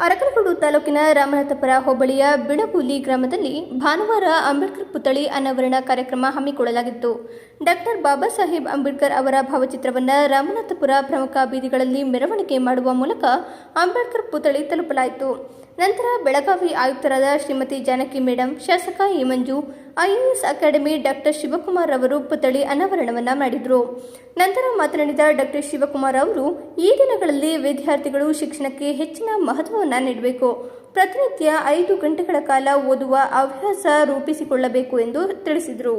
ಅರಕಲಗೂಡು ತಾಲೂಕಿನ ರಾಮನಾಥಪುರ ಹೋಬಳಿಯ ಬಿಳಬೂಲಿ ಗ್ರಾಮದಲ್ಲಿ ಭಾನುವಾರ ಅಂಬೇಡ್ಕರ್ ಪುತ್ಥಳಿ ಅನಾವರಣ ಕಾರ್ಯಕ್ರಮ ಹಮ್ಮಿಕೊಳ್ಳಲಾಗಿತ್ತು. ಡಾಕ್ಟರ್ ಬಾಬಾ ಸಾಹೇಬ್ ಅಂಬೇಡ್ಕರ್ ಅವರ ಭಾವಚಿತ್ರವನ್ನು ರಾಮನಾಥಪುರ ಪ್ರಮುಖ ಬೀದಿಗಳಲ್ಲಿ ಮೆರವಣಿಗೆ ಮಾಡುವ ಮೂಲಕ ಅಂಬೇಡ್ಕರ್ ಪುತ್ಥಳಿ ತಲುಪಲಾಯಿತು. ನಂತರ ಬೆಳಗಾವಿ ಆಯುಕ್ತರಾದ ಶ್ರೀಮತಿ ಜಾನಕಿ ಮೇಡಂ, ಶಾಸಕ A Manju IAS academy doctor Shivakumar ಅವರು ಪುತ್ಥಳಿ ಅನಾವರಣವನ್ನು ಮಾಡಿದರು. ನಂತರ ಮಾತನಾಡಿದ ಡಾಕ್ಟರ್ ಶಿವಕುಮಾರ್ ಅವರು, ಈ ದಿನಗಳಲ್ಲಿ ವಿದ್ಯಾರ್ಥಿಗಳು ಶಿಕ್ಷಣಕ್ಕೆ ಹೆಚ್ಚಿನ ಮಹತ್ವವನ್ನು ನೀಡಬೇಕು. ಪ್ರತಿನಿತ್ಯ ಐದು ಗಂಟೆಗಳ ಕಾಲ ಓದುವ ಹವ್ಯಾಸ ರೂಪಿಸಿಕೊಳ್ಳಬೇಕು ಎಂದು ತಿಳಿಸಿದರು.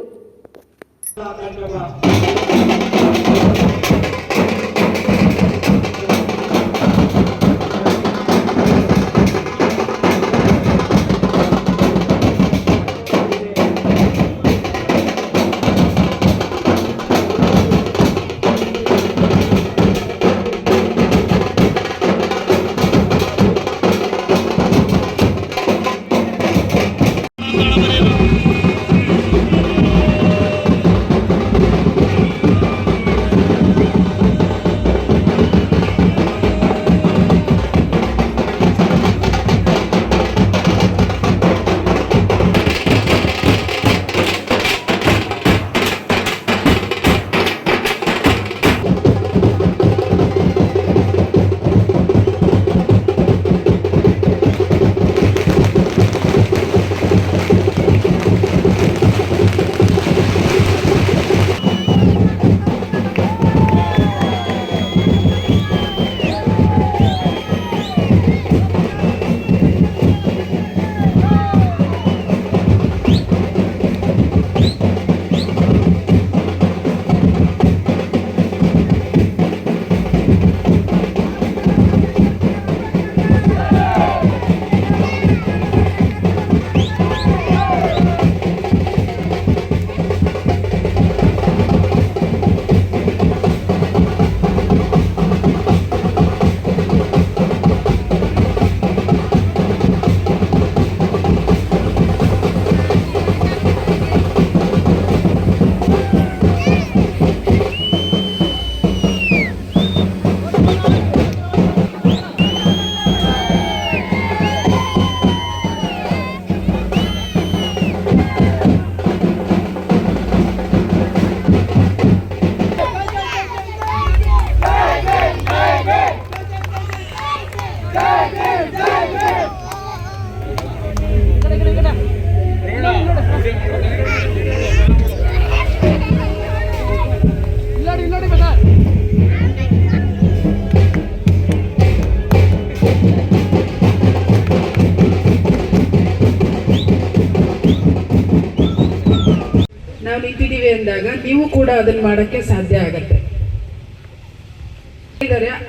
ನಾವು ಇದ್ದಿದ್ದೀವಿ ಅಂದಾಗ ನೀವು ಕೂಡ ಅದನ್ನ ಮಾಡಕ್ಕೆ ಸಾಧ್ಯ ಆಗತ್ತೆ.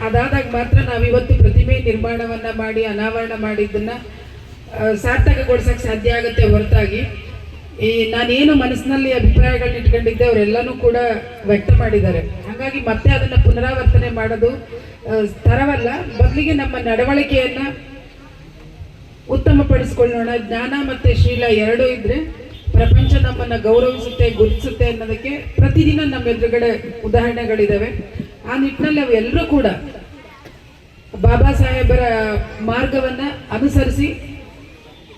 ಅದಾದಾಗ ಮಾತ್ರ ನಾವು ಇವತ್ತು ಪ್ರತಿಮೆ ನಿರ್ಮಾಣವನ್ನ ಮಾಡಿ ಅನಾವರಣ ಮಾಡಿದ್ದನ್ನ ಆ, ಸಾರ್ಥಕಗೊಳಿಸಕ್ ಸಾಧ್ಯ ಆಗುತ್ತೆ ಹೊರತಾಗಿ. ಈ ನಾನೇನು ಮನಸ್ಸಿನಲ್ಲಿ ಅಭಿಪ್ರಾಯಗಳನ್ನ ಇಟ್ಕೊಂಡಿದ್ದೆ ಅವರೆಲ್ಲನೂ ಕೂಡ ವ್ಯಕ್ತ ಮಾಡಿದ್ದಾರೆ. ಹಾಗಾಗಿ ಮತ್ತೆ ಅದನ್ನ ಪುನರಾವರ್ತನೆ ಮಾಡೋದು ತರವಲ್ಲ. ಬದಲಿಗೆ ನಮ್ಮ ನಡವಳಿಕೆಯನ್ನ ಉತ್ತಮಪಡಿಸ್ಕೊಳ್ಳೋಣ. ಜ್ಞಾನ ಮತ್ತೆ ಶೀಲ ಎರಡೂ ಇದ್ರೆ ಪ್ರಪಂಚ ನಮ್ಮನ್ನ ಗೌರವಿಸುತ್ತೆ, ಗುರುತಿಸುತ್ತೆ ಅನ್ನೋದಕ್ಕೆ ಪ್ರತಿದಿನ ನಮ್ಮ ಎದುರುಗಡೆ ಉದಾಹರಣೆಗಳಿದ್ದಾವೆ ಆ ನಿಟ್ಟಿನಲ್ಲಿ ಅವೆಲ್ಲರೂ ಕೂಡ ಬಾಬಾ ಸಾಹೇಬರ ಮಾರ್ಗವನ್ನ ಅನುಸರಿಸಿ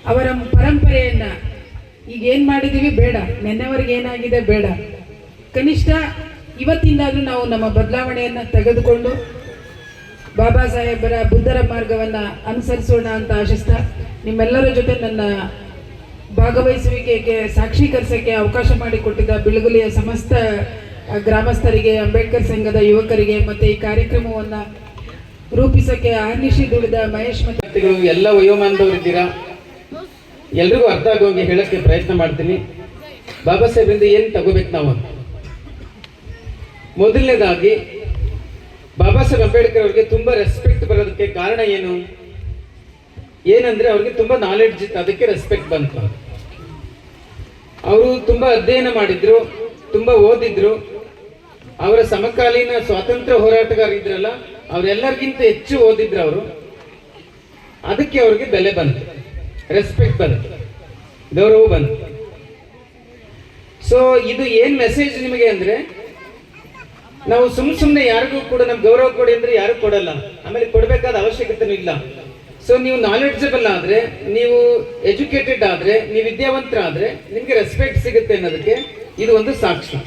ಅವರ ಪರಂಪರೆಯನ್ನ ಈಗ ಏನು ಮಾಡಿದೀವಿ ಬೇಡ, ನೆನ್ನೆವರೆಗೆ ಏನಾಗಿದೆ ಬೇಡ. ಕನಿಷ್ಠ ಇವತ್ತಿಂದಾದ್ರೂ ನಾವು ನಮ್ಮ ಬದಲಾವಣೆಯನ್ನ ತೆಗೆದುಕೊಂಡು ಬಾಬಾ ಸಾಹೇಬರ ಬುದ್ಧರ ಮಾರ್ಗವನ್ನ ಅನುಸರಿಸೋಣ ಅಂತ ಆಶಿಸ್ತಾ ನಿಮ್ಮೆಲ್ಲರ ಜೊತೆ ನನ್ನ ಭಾಗವಹಿಸುವಿಕೆಗೆ ಸಾಕ್ಷೀಕರಿಸಕ್ಕೆ ಅವಕಾಶ ಮಾಡಿಕೊಟ್ಟಿದ್ದ ಬಿಳುಗುಲಿಯ ಸಮಸ್ತ ಗ್ರಾಮಸ್ಥರಿಗೆ, ಅಂಬೇಡ್ಕರ್ ಸಂಘದ ಯುವಕರಿಗೆ ಮತ್ತು ಈ ಕಾರ್ಯಕ್ರಮವನ್ನು ರೂಪಿಸಕ್ಕೆ ಆರ್ನಿಶಿ ದುಡಿದ ಮಹೇಶ್ ಮತ್ತು ಎಲ್ಲ ವಯೋಮಾನದವರು ಇದ್ದೀರಾ? ಎಲ್ರಿಗೂ ಅರ್ಥ ಆಗೋಂಗೆ ಹೇಳಕ್ಕೆ ಪ್ರಯತ್ನ ಮಾಡ್ತೀನಿ. ಬಾಬಾ ಸಾಹೇಬ್ರಿಂದ ಏನು ತಗೋಬೇಕು ನಾವು? ಮೊದಲನೇದಾಗಿ, ಬಾಬಾ ಸಾಹೇಬ್ ಅಂಬೇಡ್ಕರ್ ಅವರಿಗೆ ತುಂಬ ರೆಸ್ಪೆಕ್ಟ್ ಬರೋದಕ್ಕೆ ಕಾರಣ ಏನು? ಏನಂದ್ರೆ ಅವ್ರಿಗೆ ತುಂಬಾ ನಾಲೆಡ್ಜ್ ಇತ್ತು, ಅದಕ್ಕೆ ರೆಸ್ಪೆಕ್ಟ್ ಬಂತು. ಅವರು ತುಂಬಾ ಅಧ್ಯಯನ ಮಾಡಿದ್ರು, ತುಂಬಾ ಓದಿದ್ರು. ಅವರ ಸಮಕಾಲೀನ ಸ್ವಾತಂತ್ರ್ಯ ಹೋರಾಟಗಾರಿದ್ರಲ್ಲ ಅವರೆಲ್ಲರಿಗಿಂತ ಹೆಚ್ಚು ಓದಿದ್ರು ಅವರು. ಅದಕ್ಕೆ ಅವ್ರಿಗೆ ಬೆಲೆ ಬಂತು ರೆಸ್ಪೆಕ್ಟ್ ಬಂತು, ಗೌರವ ಬಂತು. ಸೊ ಇದು ಏನ್ ಮೆಸೇಜ್ ನಿಮಗೆ ಅಂದ್ರೆ, ನಾವು ಸುಮ್ ಸುಮ್ನೆ ಯಾರಿಗೂ ಕೂಡ ನಮ್ಗೆ ಗೌರವ ಕೊಡಿ ಅಂದ್ರೆ ಯಾರು ಕೊಡಲ್ಲ. ಆಮೇಲೆ ಕೊಡ್ಬೇಕಾದ ಅವಶ್ಯಕತೆನೂ ಇಲ್ಲ. ಸೊ ನೀವು ನಾಲೆಡ್ಜಬಲ್ ಆದ್ರೆ, ನೀವು ಎಜುಕೇಟೆಡ್ ಆದ್ರೆ, ನೀವು ವಿದ್ಯಾವಂತರಾದ್ರೆ, ನಿಮ್ಗೆ ರೆಸ್ಪೆಕ್ಟ್ ಸಿಗುತ್ತೆ ಅನ್ನೋದಕ್ಕೆ ಇದು ಒಂದು ಸಾಕ್ಷಿ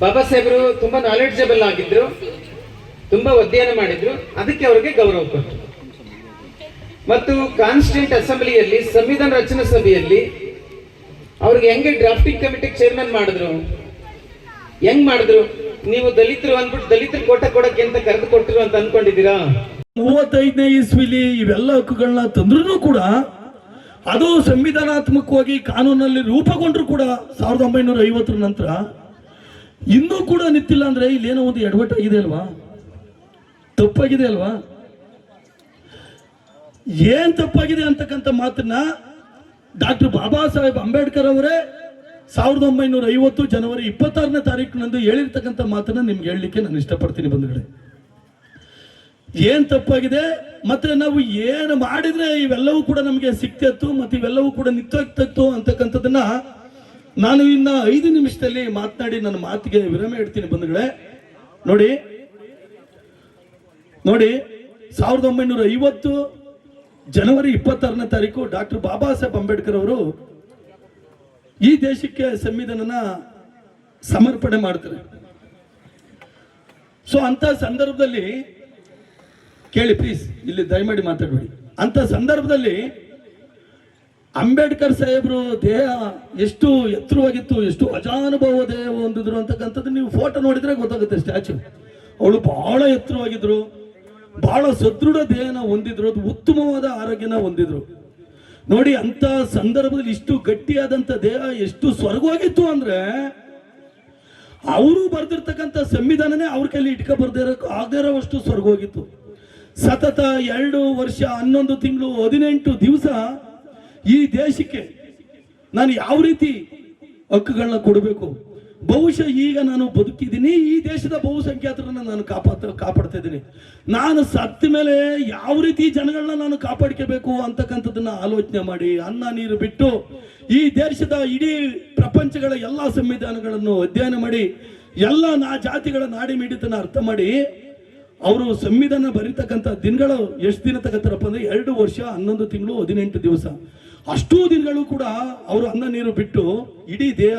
ಬಾಬಾ ಸಾಹೇಬರು ತುಂಬಾ ನಾಲೆಡ್ಜಬಲ್ ಆಗಿದ್ರು, ತುಂಬಾ ಅಧ್ಯಯನ ಮಾಡಿದ್ರು, ಅದಕ್ಕೆ ಅವರಿಗೆ ಗೌರವ ಕೊಟ್ಟರು ಮತ್ತು ಕಾನ್ಸ್ಟೆಂಟ್ ಅಸೆಂಬ್ಲಿಯಲ್ಲಿ ಸಂವಿಧಾನ ರಚನಾ ಸಭೆಯಲ್ಲಿ, ಅವ್ರಿಗೆ ಹೆಂಗೆ ಡ್ರಾಫ್ಟಿಂಗ್ ಕಮಿಟಿ ಚೇರ್ಮನ್ ಮಾಡಿದ್ರು, ಹೆಂಗ್ ಮಾಡಿದ್ರು? ನೀವು ದಲಿತರು ಅಂದ್ಬಿಟ್ಟು ದಲಿತರು ಕೋಟ ಕೊಡಕ್ಕೆ ಅಂತ ಕರೆದು ಕೊಟ್ಟರು ಅಂತ ಅನ್ಕೊಂಡಿದ್ದೀರಾ? ಮೂವತ್ತೈದನೇ ಇಸ್ವಿಲಿ ಇವೆಲ್ಲ ಹಕ್ಕುಗಳನ್ನ ತಂದ್ರೂ ಕೂಡ, ಅದು ಸಂವಿಧಾನಾತ್ಮಕವಾಗಿ ಕಾನೂನಲ್ಲಿ ರೂಪುಗೊಂಡ್ರು ಕೂಡ ಸಾವಿರದ ಒಂಬೈನೂರ ಐವತ್ತರ ನಂತರ, ಇನ್ನೂ ಕೂಡ ನಿಂತಿಲ್ಲ ಅಂದ್ರೆ ಇಲ್ಲೇನೋ ಒಂದು ಎಡವಟ್ಟಾಗಿದೆ ಅಲ್ವಾ? ತಪ್ಪಾಗಿದೆ ಅಲ್ವಾ? ಏನ್ ತಪ್ಪಾಗಿದೆ ಅಂತಕ್ಕಂಥ ಮಾತನ್ನ ಡಾಕ್ಟರ್ ಬಾಬಾ ಸಾಹೇಬ್ ಅಂಬೇಡ್ಕರ್ ಅವರೇ ಸಾವಿರದ ಒಂಬೈನೂರ ಐವತ್ತು ಜನವರಿ ಇಪ್ಪತ್ತಾರನೇ ತಾರೀಕಿನಂದು ಹೇಳಿರ್ತಕ್ಕಂಥ ಮಾತನ್ನ ನಿಮ್ಗೆ ಹೇಳಲಿಕ್ಕೆ ನಾನು ಇಷ್ಟಪಡ್ತೀನಿ ಬಂಧುಗಳೇ. ಏನ್ ತಪ್ಪಾಗಿದೆ? ಮತ್ತೆ ನಾವು ಏನು ಮಾಡಿದ್ರೆ ಇವೆಲ್ಲವೂ ಕೂಡ ನಮಗೆ ಸಿಕ್ತಿತ್ತು, ಮತ್ತೆ ಇವೆಲ್ಲವೂ ಕೂಡ ನಿಂತೋಗ್ತಿತ್ತು ಅಂತಕ್ಕಂಥದ್ದನ್ನ ನಾನು ಇನ್ನ ಐದು ನಿಮಿಷದಲ್ಲಿ ಮಾತನಾಡಿ ನನ್ನ ಮಾತಿಗೆ ವಿರಾಮ ಇಡ್ತೀನಿ ಬಂಧುಗಳೇ. ನೋಡಿ ನೋಡಿ, ಸಾವಿರದ ಒಂಬೈನೂರ ಐವತ್ತು ಜನವರಿ ಇಪ್ಪತ್ತಾರನೇ ತಾರೀಕು ಡಾಕ್ಟರ್ ಬಾಬಾ ಸಾಹೇಬ್ ಅಂಬೇಡ್ಕರ್ ಅವರು ಈ ದೇಶಕ್ಕೆ ಸಂವಿಧಾನನ ಸಮರ್ಪಣೆ ಮಾಡ್ತಾರೆ. ಸೊ ಅಂತ ಸಂದರ್ಭದಲ್ಲಿ ಕೇಳಿ ಪ್ಲೀಸ್ ಇಲ್ಲಿ ದಯಮಾಡಿ ಮಾತಾಡಬೇಡಿ. ಅಂತ ಸಂದರ್ಭದಲ್ಲಿ ಅಂಬೇಡ್ಕರ್ ಸಾಹೇಬರು ದೇಹ ಎಷ್ಟು ಎತ್ತರವಾಗಿತ್ತು, ಎಷ್ಟು ಅಜಾನುಭವ ದೇಹ ಹೊಂದಿದ್ರು ಅಂತಕ್ಕಂಥದ್ದು ನೀವು ಫೋಟೋ ನೋಡಿದ್ರೆ ಗೊತ್ತಾಗುತ್ತೆ ಸ್ಟ್ಯಾಚು ಅವಳು ಬಹಳ ಎತ್ತರವಾಗಿದ್ರು, ಬಹಳ ಸದೃಢ ದೇಹನ ಹೊಂದಿದ್ರು, ಅದು ಉತ್ತಮವಾದ ಆರೋಗ್ಯನ ಹೊಂದಿದ್ರು. ನೋಡಿ, ಅಂತ ಸಂದರ್ಭದಲ್ಲಿ ಇಷ್ಟು ಗಟ್ಟಿಯಾದಂಥ ದೇಹ ಎಷ್ಟು ಸ್ವರ್ಗವಾಗಿತ್ತು ಅಂದ್ರೆ ಅವರು ಬರೆದಿರ್ತಕ್ಕಂಥ ಸಂವಿಧಾನನೇ ಅವ್ರ ಕೈಲಿ ಇಟ್ಕೊ ಇರೋ ಆಗದೇ ಇರೋವಷ್ಟು ಸ್ವರ್ಗೋಗಿತ್ತು ಸತತ ಎರಡು ವರ್ಷ ಹನ್ನೊಂದು ತಿಂಗಳು ಹದಿನೆಂಟು ದಿವಸ ಈ ದೇಶಕ್ಕೆ ನಾನು ಯಾವ ರೀತಿ ಹಕ್ಕುಗಳನ್ನ ಕೊಡಬೇಕು? ಬಹುಶಃ ಈಗ ನಾನು ಬದುಕಿದ್ದೀನಿ, ಈ ದೇಶದ ಬಹುಸಂಖ್ಯಾತರನ್ನ ನಾನು ಕಾಪಾತ ಕಾಪಾಡ್ತಾ ಇದ್ದೀನಿ. ನಾನು ಸತ್ತ ಮೇಲೆ ಯಾವ ರೀತಿ ಜನಗಳನ್ನ ನಾನು ಕಾಪಾಡ್ಕೋಬೇಕು ಅಂತಕ್ಕಂಥದ್ದನ್ನ ಆಲೋಚನೆ ಮಾಡಿ, ಅನ್ನ ನೀರು ಬಿಟ್ಟು ಈ ದೇಶದ ಇಡೀ ಪ್ರಪಂಚಗಳ ಎಲ್ಲ ಸಂವಿಧಾನಗಳನ್ನು ಅಧ್ಯಯನ ಮಾಡಿ, ಎಲ್ಲ ನಾ, ಜಾತಿಗಳ ನಾಡಿ ಮಿಡಿತನ ಅರ್ಥ ಮಾಡಿ ಅವರು ಸಂವಿಧಾನ ಬರೀತಕ್ಕಂಥ ದಿನಗಳು ಎಷ್ಟು ದಿನ ತಗತ್ತಾರಪ್ಪ ಅಂದ್ರೆ ಎರಡು ವರ್ಷ ಹನ್ನೊಂದು ತಿಂಗಳು ಹದಿನೆಂಟು ದಿವಸ. ಅಷ್ಟೂ ದಿನಗಳು ಕೂಡ ಅವರು ಅನ್ನ ನೀರು ಬಿಟ್ಟು ಇಡೀ ದೇಹ